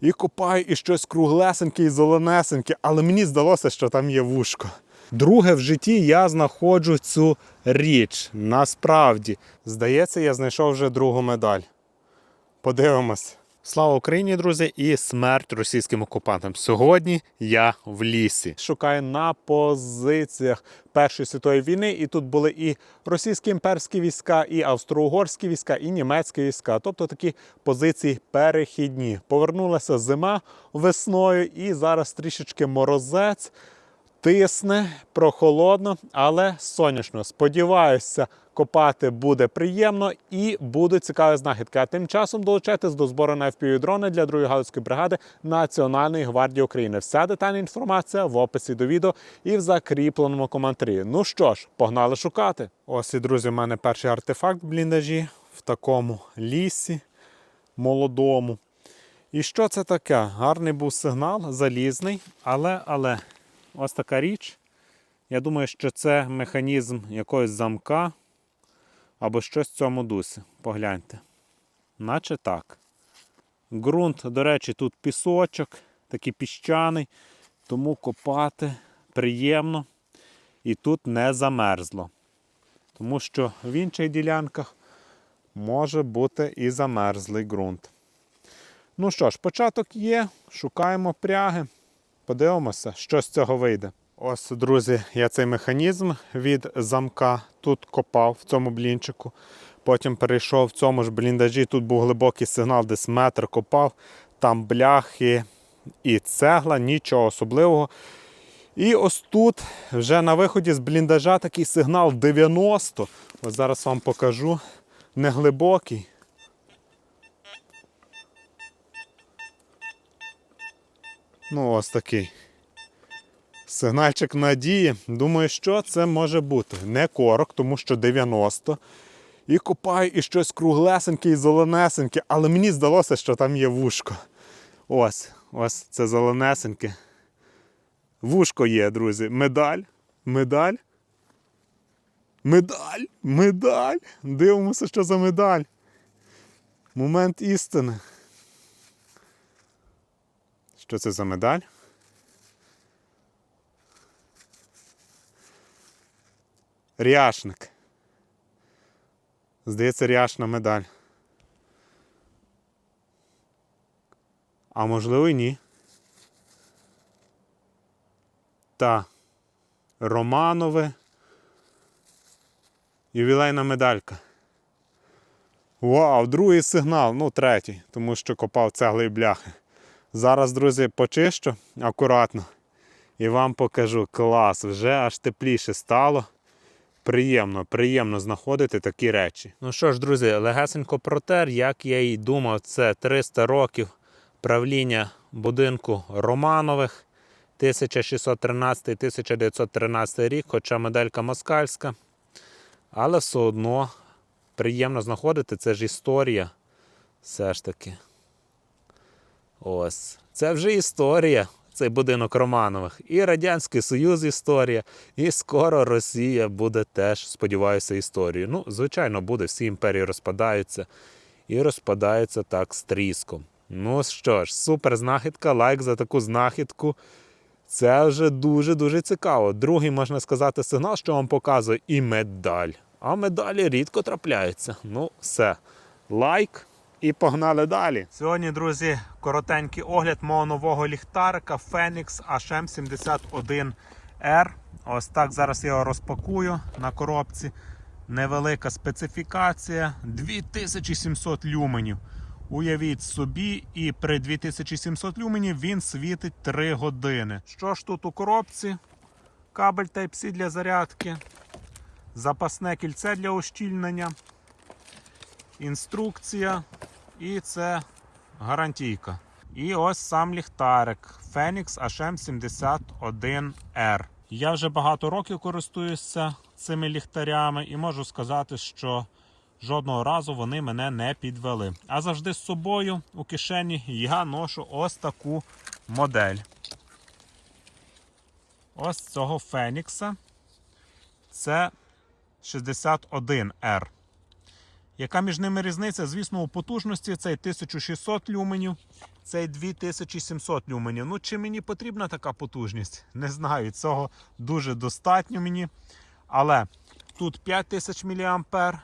і копаю і щось круглесеньке і зеленесеньке, але мені здалося, що там є вушко. Друге в житті я знаходжу цю річ. Насправді, здається, я знайшов вже другу медаль. Подивимось. Слава Україні, друзі, і смерть російським окупантам. Сьогодні я в лісі. Шукаю на позиціях Першої світової війни, і тут були і російські імперські війська, і австро-угорські війська, і німецькі війська. Тобто такі позиції перехідні. Повернулася зима весною, і зараз трішечки морозець. Тисне, прохолодно, але сонячно. Сподіваюся, копати буде приємно і будуть цікаві знахідки. А тим часом долучайтесь до збору на FPV-дрони для 2-ї галицької бригади Національної гвардії України. Вся детальна інформація в описі до відео і в закріпленому коментарі. Ну що ж, погнали шукати. Ось і друзі, у мене перший артефакт в бліндажі в такому лісі молодому. І що це таке? Гарний був сигнал, залізний, але, але ось така річ. Я думаю, що це механізм якогось замка або щось в цьому дусі. Погляньте. Наче так. Ґрунт, до речі, тут пісочок, такий піщаний, тому копати приємно і тут не замерзло. Тому що в інших ділянках може бути і замерзлий ґрунт. Ну що ж, початок є, шукаємо пряги. Подивимося, що з цього вийде. Ось, друзі, я цей механізм від замка тут копав в цьому блінчику. Потім перейшов в цьому ж бліндажі. Тут був глибокий сигнал, десь метр копав, там бляхи і цегла, нічого особливого. І ось тут вже на виході з бліндажа такий сигнал 90. Ось зараз вам покажу. Неглибокий. Ну, ось такий. Сигнальчик надії. Думаю, що це може бути. Не корок, тому що 90. І копаю і щось круглесеньке і зеленесеньке, але мені здалося, що там є вушко. Ось, ось це зеленесеньке. Вушко є, друзі. Медаль. Медаль. Медаль. Медаль. Дивимося, що за медаль. Момент істини. Що це за медаль? Ряшник. Здається, ряшна медаль. А можливо і ні. Та. Романове. Ювілейна медалька. Вау, другий сигнал, ну третій, тому що копав цегли і бляхи. Зараз, друзі, почищу акуратно і вам покажу. Клас, вже аж тепліше стало. Приємно, приємно знаходити такі речі. Ну що ж, друзі, легесенько протер, як я і думав, це 300 років правління будинку Романових 1613-1913 рік, хоча медалька москальська. Але все одно приємно знаходити, це ж історія. Все ж таки. Ось. Це вже історія, цей будинок Романових. І Радянський Союз історія, і скоро Росія буде теж, сподіваюся, історією. Ну, звичайно, буде, всі імперії розпадаються. І розпадаються так з тріском. Ну що ж, супер знахідка, лайк за таку знахідку. Це вже дуже-дуже цікаво. Другий, можна сказати, сигнал, що вам показує, і медаль. А медалі рідко трапляються. Ну, все. Лайк. І погнали далі. Сьогодні, друзі, коротенький огляд мого нового ліхтарика Phoenix HM71R. Ось так зараз я його розпакую на коробці. Невелика специфікація 2700 люменів. Уявіть собі, і при 2700 люменів він світить 3 години. Що ж тут у коробці? Кабель Type-C для зарядки, запасне кільце для ущільнення, інструкція і це гарантійка. І ось сам ліхтарик Phoenix HM71R. Я вже багато років користуюся цими ліхтарями і можу сказати, що жодного разу вони мене не підвели. А завжди з собою у кишені я ношу ось таку модель. Ось цього Фенікса. Це 61R. Яка між ними різниця? Звісно, у потужності цей 1600 люменів, цей 2700 люменів. Ну, чи мені потрібна така потужність? Не знаю. Цього дуже достатньо мені. Але тут 5000 мА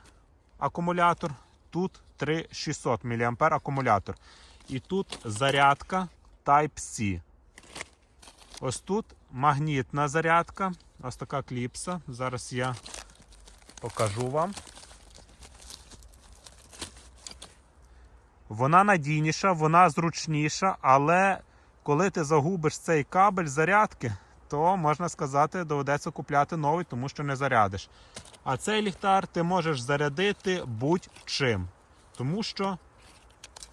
акумулятор, тут 3600 мА акумулятор. І тут зарядка Type-C. Ось тут магнітна зарядка. Ось така кліпса. Зараз я покажу вам. Вона надійніша, вона зручніша, але коли ти загубиш цей кабель зарядки, то можна сказати, доведеться купляти новий, тому що не зарядиш. А цей ліхтар ти можеш зарядити будь-чим. Тому що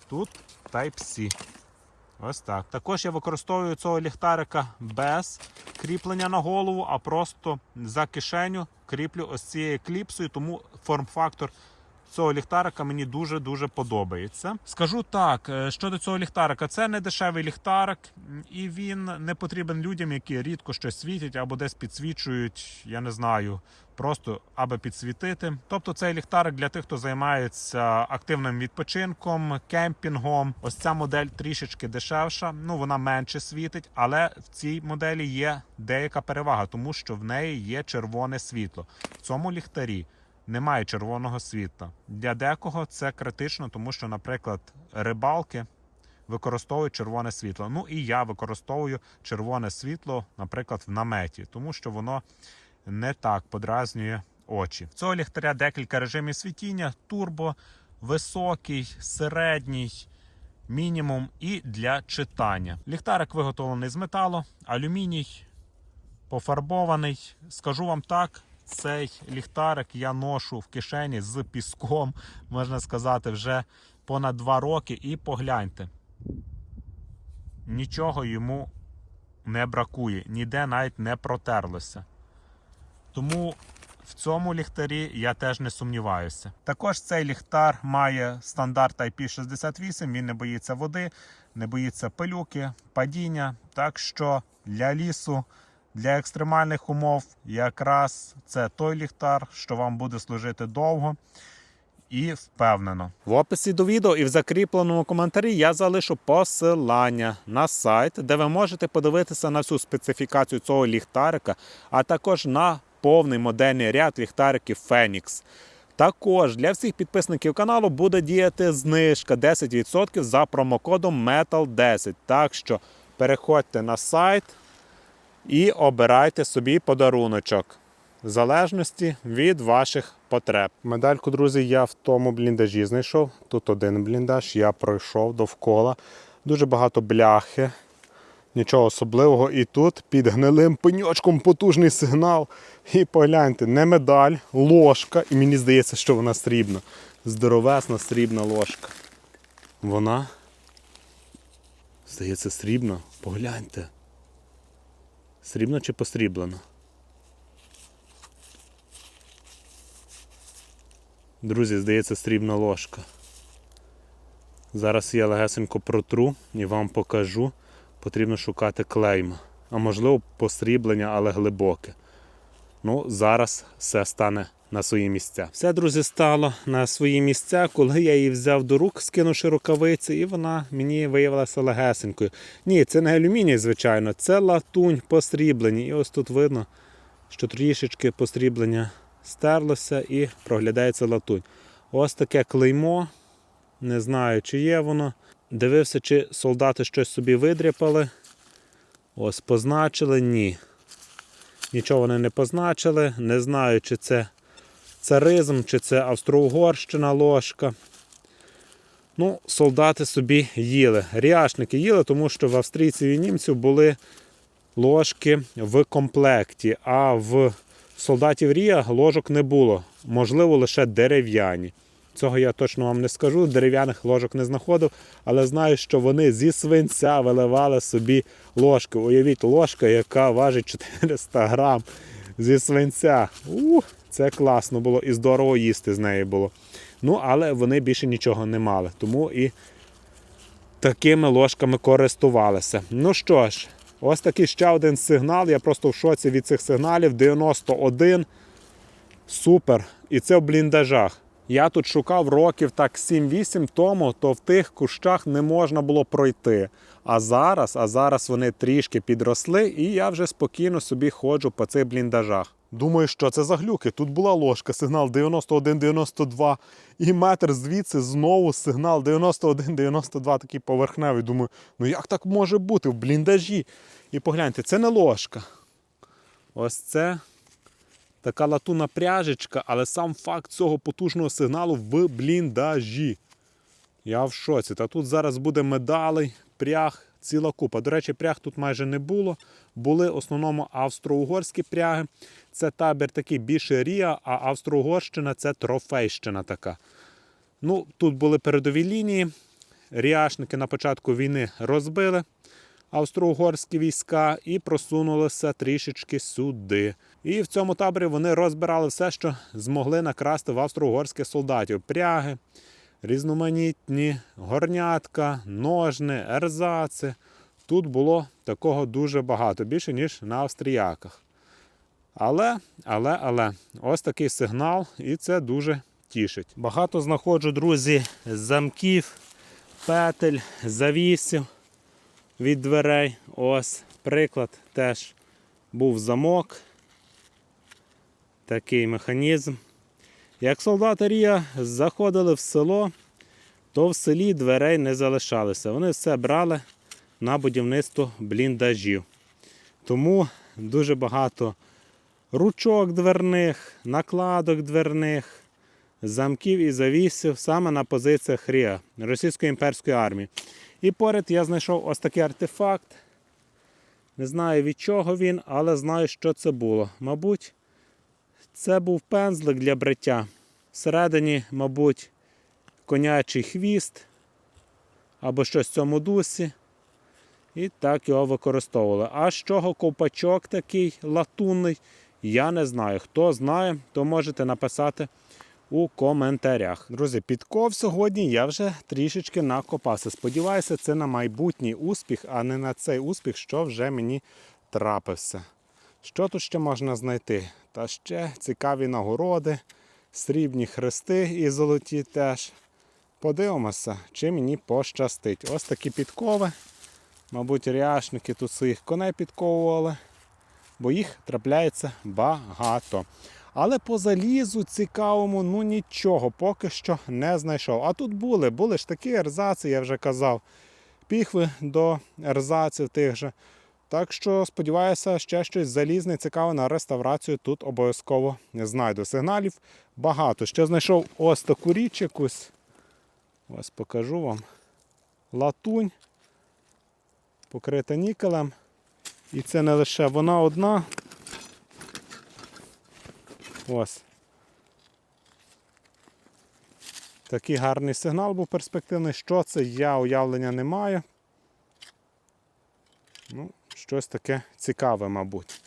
тут Type-C. Ось так. Також я використовую цього ліхтарика без кріплення на голову, а просто за кишеню кріплю ось цією кліпсою, тому форм-фактор цього ліхтарика мені дуже-дуже подобається. Скажу так, е, щодо цього ліхтарика, це не дешевий ліхтарик, і він не потрібен людям, які рідко щось світять або десь підсвічують, я не знаю, просто аби підсвітити. Тобто цей ліхтарик для тих, хто займається активним відпочинком, кемпінгом. Ось ця модель трішечки дешевша, ну вона менше світить, але в цій моделі є деяка перевага, тому що в неї є червоне світло. В цьому ліхтарі немає червоного світла. Для декого це критично, тому що, наприклад, рибалки використовують червоне світло. Ну і я використовую червоне світло, наприклад, в наметі, тому що воно не так подразнює очі. Цього ліхтаря декілька режимів світіння: турбо, високий, середній. Мінімум і для читання. Ліхтарик виготовлений з металу, алюміній, пофарбований. Скажу вам так, цей ліхтарик я ношу в кишені з піском, можна сказати, вже понад два роки. І погляньте, нічого йому не бракує, ніде навіть не протерлося. Тому в цьому ліхтарі я теж не сумніваюся. Також цей ліхтар має стандарт IP68, він не боїться води, не боїться пилюки, падіння. Так що для лісу, для екстремальних умов якраз це той ліхтар, що вам буде служити довго. І впевнено. В описі до відео і в закріпленому коментарі я залишу посилання на сайт, де ви можете подивитися на всю специфікацію цього ліхтарика, а також на повний модельний ряд ліхтариків Phoenix. Також для всіх підписників каналу буде діяти знижка 10% за промокодом METAL10. Так що переходьте на сайт і обирайте собі подаруночок. В залежності від ваших потреб. Медальку, друзі, я в тому бліндажі знайшов. Тут один бліндаж, я пройшов довкола. Дуже багато бляхи, нічого особливого. І тут під гнилим пеньочком потужний сигнал. І погляньте, не медаль, ложка. І мені здається, що вона срібна. Здоровесна срібна ложка. Вона, здається, срібна. Погляньте. Срібна чи посріблено? Друзі, здається, срібна ложка. Зараз я легесенько протру і вам покажу. Потрібно шукати клейма. А можливо, посріблення, але глибоке. Ну, зараз все стане на свої місця. Все, друзі, стало на свої місця, коли я її взяв до рук, скинувши рукавиці, і вона мені виявилася легесенькою. Ні, це не алюміній, звичайно, це латунь посріблені. І ось тут видно, що трішечки посріблення стерлося і проглядається латунь. Ось таке клеймо. Не знаю, чи є воно. Дивився, чи солдати щось собі видряпали. Ось позначили, ні. Нічого вони не позначили. Не знаю, чи це царизм, чи це Австро-Угорщина ложка. Ну, солдати собі їли. Ряшники їли, тому що в австрійців і німців були ложки в комплекті, а в солдатів Рія ложок не було. Можливо, лише дерев'яні. Цього я точно вам не скажу. Дерев'яних ложок не знаходив, але знаю, що вони зі свинця виливали собі ложки. Уявіть, ложка, яка важить 400 грам зі свинця. Ух, це класно було і здорово їсти з неї було. Ну, але вони більше нічого не мали. Тому і такими ложками користувалися. Ну що ж, ось такий ще один сигнал. Я просто в шоці від цих сигналів. 91. Супер. І це в бліндажах. Я тут шукав років так 7-8 тому, то в тих кущах не можна було пройти. А зараз, а зараз вони трішки підросли, і я вже спокійно собі ходжу по цих бліндажах. Думаю, що це за глюки. Тут була ложка, сигнал 91-92, і метр звідси знову сигнал 91-92, такий поверхневий. Думаю, ну як так може бути в бліндажі? І погляньте, це не ложка. Ось це така латунна пряжечка, але сам факт цього потужного сигналу в бліндажі. Я в шоці. Та тут зараз буде медалей, пряг, ціла купа. До речі, пряг тут майже не було. Були в основному австро-угорські пряги. Це табір такий більше Рія, а Австро-Угорщина це трофейщина така. Ну, тут були передові лінії. Ріашники на початку війни розбили австро-угорські війська і просунулися трішечки сюди. І в цьому таборі вони розбирали все, що змогли накрасти в австро-угорських солдатів: пряги, різноманітні горнятка, ножни, ерзаци. Тут було такого дуже багато, більше, ніж на австріяках. Але, але, але, ось такий сигнал, і це дуже тішить. Багато знаходжу, друзі, замків, петель, завісів від дверей. Ось приклад теж був замок. Такий механізм. Як солдати Рія заходили в село, то в селі дверей не залишалося. Вони все брали на будівництво бліндажів. Тому дуже багато ручок дверних, накладок дверних, замків і завісів саме на позиціях Рія Російської імперської армії. І поряд я знайшов ось такий артефакт. Не знаю від чого він, але знаю, що це було. Мабуть, це був пензлик для бриття. Всередині, мабуть, конячий хвіст або щось в цьому дусі. І так його використовували. А з чого ковпачок такий латунний, я не знаю. Хто знає, то можете написати у коментарях. Друзі, підков сьогодні я вже трішечки накопався. Сподіваюся, це на майбутній успіх, а не на цей успіх, що вже мені трапився. Що тут ще можна знайти? Та ще цікаві нагороди, срібні хрести і золоті теж. Подивимося, чи мені пощастить. Ось такі підкови. Мабуть, ряшники тут своїх коней підковували, бо їх трапляється багато. Але по залізу цікавому, ну нічого, поки що не знайшов. А тут були, були ж такі ерзаци, я вже казав, піхви до ерзаців тих же. Так що, сподіваюся, ще щось залізне, цікаве на реставрацію тут обов'язково знайду. Сигналів багато. Ще знайшов ось таку річ якусь. Ось покажу вам. Латунь, покрита нікелем. І це не лише вона одна. Ось. Такий гарний сигнал був перспективний. Що це? Я уявлення не маю. Ну, щось таке цікаве, мабуть.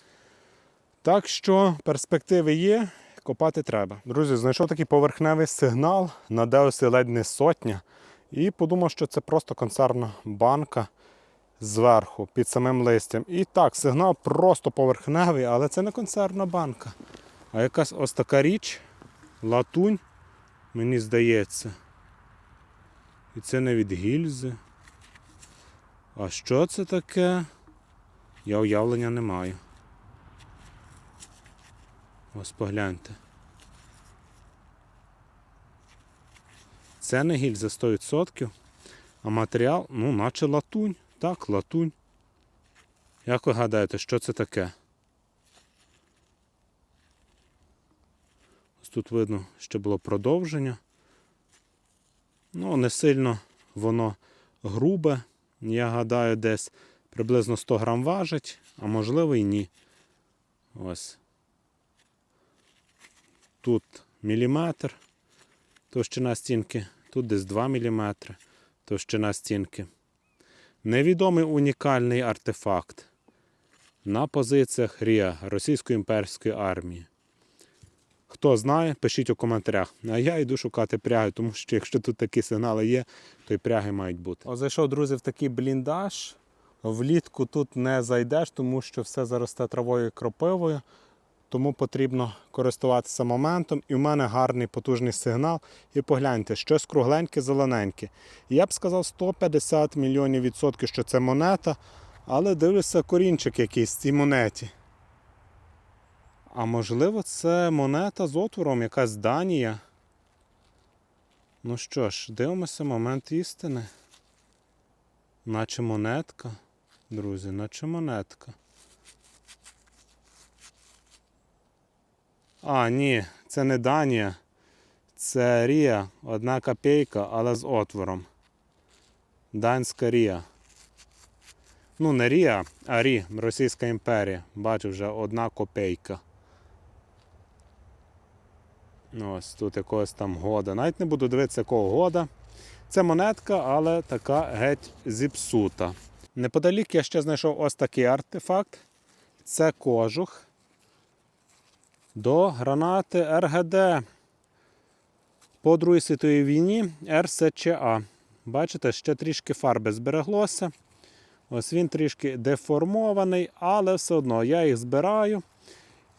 Так що перспективи є, копати треба. Друзі, знайшов такий поверхневий сигнал на Деусі ледь не сотня. І подумав, що це просто консервна банка зверху під самим листям. І так, сигнал просто поверхневий, але це не консервна банка. А якась ось така річ, латунь, мені здається. І це не від гільзи. А що це таке? Я уявлення не маю. Ось погляньте. Це не гільза 100%, а матеріал, ну, наче латунь. Так, латунь. Як ви гадаєте, що це таке? Ось тут видно, що було продовження. Ну, не сильно воно грубе. Я гадаю, десь приблизно 100 грам важить, а можливо і ні. Ось. Тут міліметр товщина стінки, тут десь 2 мм товщина стінки. Невідомий унікальний артефакт на позиціях РІА Російської імперської армії. Хто знає, пишіть у коментарях. А я йду шукати пряги, тому що якщо тут такі сигнали є, то і пряги мають бути. О, зайшов, друзі, в такий бліндаж. Влітку тут не зайдеш, тому що все заросте травою і кропивою. тому потрібно користуватися моментом. І в мене гарний потужний сигнал. І погляньте, щось кругленьке, зелененьке. Я б сказав 150 мільйонів відсотків, що це монета, але дивлюся корінчик якийсь в цій монеті. А можливо, це монета з отвором, якась Данія. Ну що ж, дивимося момент істини. Наче монетка, друзі, наче монетка. А, ні, це не Данія. Це Рія, одна копійка, але з отвором. Данська Рія. Ну, не Рія, а Рі, Російська імперія. Бачу вже одна копійка. Ну, Ось тут якогось там года. Навіть не буду дивитися, якого года. Це монетка, але така геть зіпсута. Неподалік я ще знайшов ось такий артефакт. Це кожух до гранати РГД по Другій світовій війні РСЧА. Бачите, ще трішки фарби збереглося. Ось він трішки деформований, але все одно я їх збираю.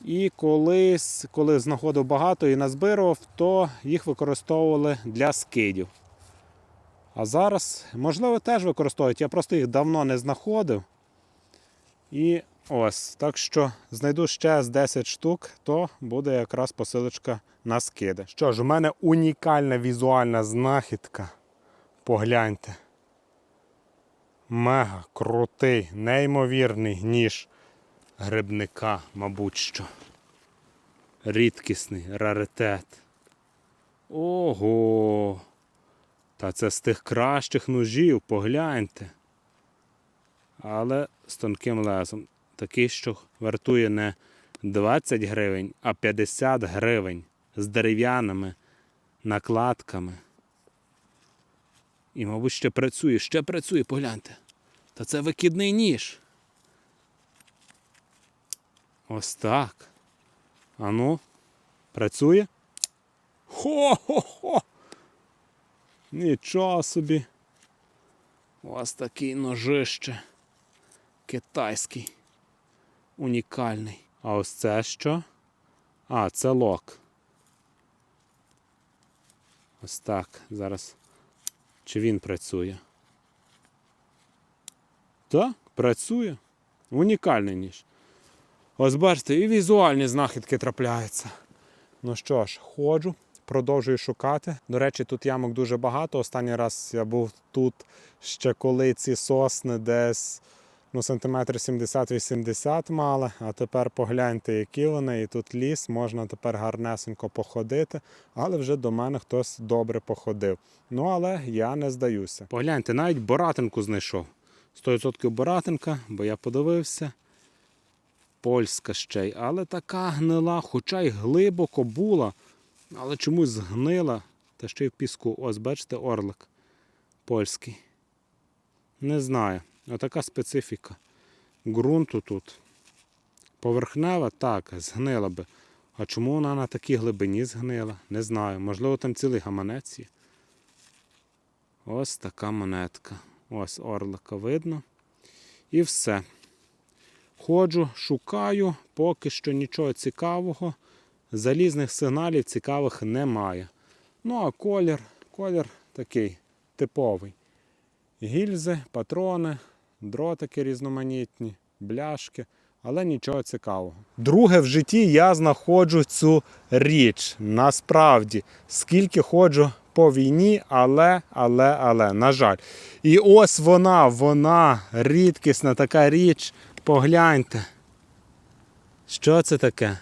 І колись, коли знаходив багато і назбирував, то їх використовували для скидів. А зараз, можливо, теж використовують. Я просто їх давно не знаходив. І ось, так що знайду ще з 10 штук, то буде якраз посилочка на скиди. Що ж, у мене унікальна візуальна знахідка. Погляньте. Мега крутий, неймовірний ніж грибника, мабуть що. Рідкісний раритет. Ого! Та це з тих кращих ножів, погляньте. Але з тонким лезом. Такий, що вартує не 20 гривень, а 50 гривень з дерев'яними накладками. І, мабуть, ще працює, ще працює, погляньте. Та це викидний ніж. Ось так. Ану, працює? Хо-хо-хо! Нічого собі. Ось такий ножище. Китайський. Унікальний. А ось це що? А, це лок. Ось так. Зараз. Чи він працює? Так, працює. Унікальний ніж. Ось бачите, і візуальні знахідки трапляються. Ну що ж, ходжу, продовжую шукати. До речі, тут ямок дуже багато. Останній раз я був тут ще коли ці сосни десь ну, сантиметр 70-80 мали, а тепер погляньте, які вони. І тут ліс, можна тепер гарнесенько походити, але вже до мене хтось добре походив. Ну, але я не здаюся. Погляньте, навіть боратинку знайшов. 100% боратинка, бо я подивився. Польська ще й, але така гнила, хоча й глибоко була, але чомусь згнила. Та ще й в піску. Ось, бачите, орлик польський. Не знаю. Отака специфіка. Ґрунту тут. Поверхнева, так, згнила би. А чому вона на такій глибині згнила? Не знаю. Можливо, там цілий гаманець є. Ось така монетка. Ось орлика видно. І все. Ходжу, шукаю, поки що нічого цікавого. Залізних сигналів цікавих немає. Ну, а колір, колір такий типовий. Гільзи, патрони, дротики різноманітні, бляшки, але нічого цікавого. Друге в житті я знаходжу цю річ. Насправді, скільки ходжу по війні, але, але, але, на жаль. І ось вона, вона рідкісна така річ. Погляньте. Що це таке?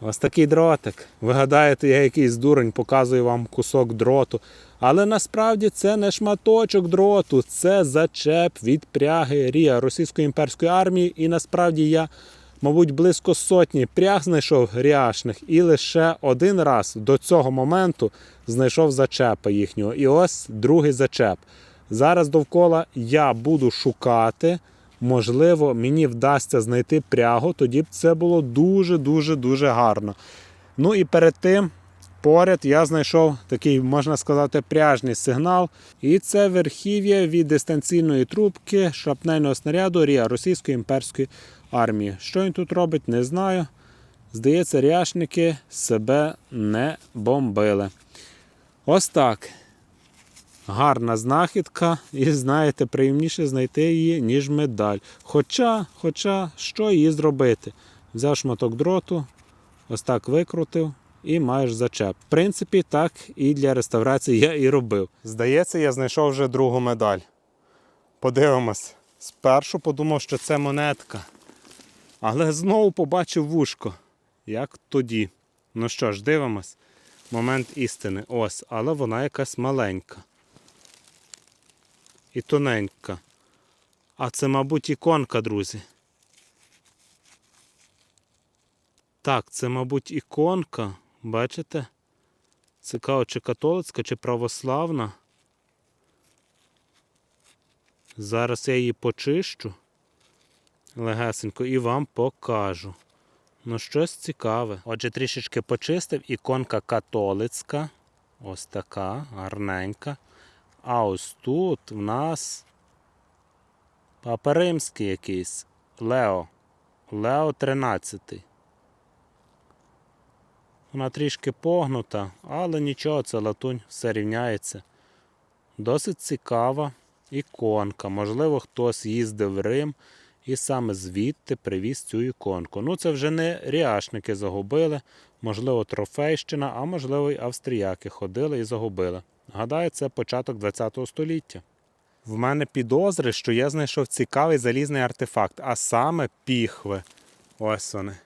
Ось такий дротик. Ви гадаєте, я якийсь дурень показую вам кусок дроту. Але насправді це не шматочок дроту, це зачеп від пряги Рія Російської імперської армії. І насправді я, мабуть, близько сотні пряг знайшов ряшних і лише один раз до цього моменту знайшов зачепа їхнього. І ось другий зачеп. Зараз довкола я буду шукати. Можливо, мені вдасться знайти прягу, тоді б це було дуже-дуже дуже гарно. Ну і перед тим поряд я знайшов такий, можна сказати, пряжний сигнал. І це верхів'я від дистанційної трубки шрапнельного снаряду Рія Російської імперської армії. Що він тут робить, не знаю. Здається, ряшники себе не бомбили. Ось так. Гарна знахідка, і знаєте, приємніше знайти її, ніж медаль. Хоча, хоча, що її зробити? Взяв шматок дроту, ось так викрутив і маєш зачеп. В принципі, так і для реставрації я і робив. Здається, я знайшов вже другу медаль. Подивимось. Спершу подумав, що це монетка. Але знову побачив вушко. Як тоді. Ну що ж, дивимось. Момент істини. Ось, але вона якась маленька. І тоненька. А це, мабуть, іконка, друзі. Так, це, мабуть, іконка. Бачите? Цікаво, чи католицька, чи православна. Зараз я її почищу легесенько і вам покажу. Ну, щось цікаве. Отже, трішечки почистив. Іконка католицька. Ось така, гарненька. А ось тут в нас Папа Римський якийсь. Лео. Лео 13. Вона трішки погнута, але нічого, це латунь, все рівняється. Досить цікава іконка. Можливо, хтось їздив в Рим і саме звідти привіз цю іконку. Ну, це вже не ряшники загубили, можливо, трофейщина, а можливо, й австріяки ходили і загубили. Гадаю, це початок ХХ століття. В мене підозри, що я знайшов цікавий залізний артефакт, а саме піхви. Ось вони.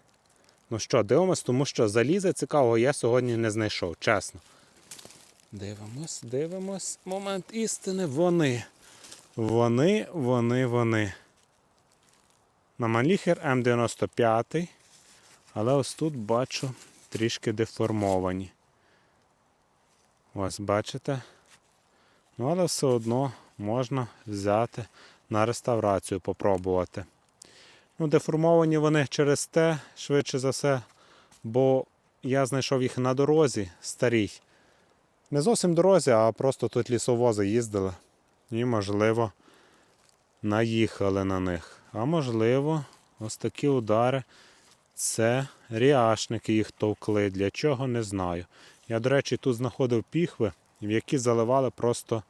Ну що, дивимось, тому що заліза цікавого я сьогодні не знайшов, чесно. Дивимось, дивимось. Момент істини. Вони. Вони, вони, вони. На Манліхер М95. Але ось тут бачу трішки деформовані. Ось бачите? Ну, але все одно можна взяти на реставрацію, попробувати. Ну, деформовані вони через те, швидше за все, бо я знайшов їх на дорозі старій. Не зовсім дорозі, а просто тут лісовози їздили. І, можливо, наїхали на них. А можливо, ось такі удари це ріашники їх товкли. Для чого не знаю. Я, до речі, тут знаходив піхви, в які заливали просто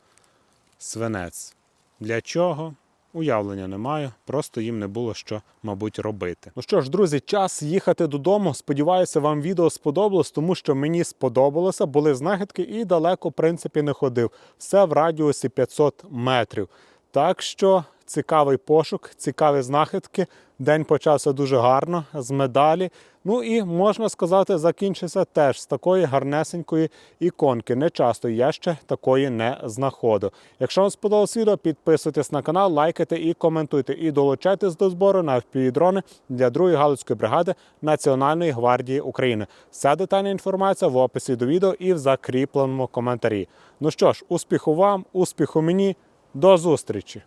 свинець. Для чого? Уявлення не маю, просто їм не було що, мабуть, робити. Ну що ж, друзі, час їхати додому. Сподіваюся, вам відео сподобалось, тому що мені сподобалося, були знахідки і далеко, в принципі, не ходив. Все в радіусі 500 метрів. Так що цікавий пошук, цікаві знахідки. День почався дуже гарно з медалі. Ну і можна сказати, закінчився теж з такої гарнесенької іконки. Не часто я ще такої не знаходив. Якщо вам сподобалось відео, підписуйтесь на канал, лайкайте і коментуйте. І долучайтесь до збору на FPV-дрони для 2-ї галицької бригади Національної гвардії України. Вся детальна інформація в описі до відео і в закріпленому коментарі. Ну що ж, успіху вам, успіху мені, до зустрічі!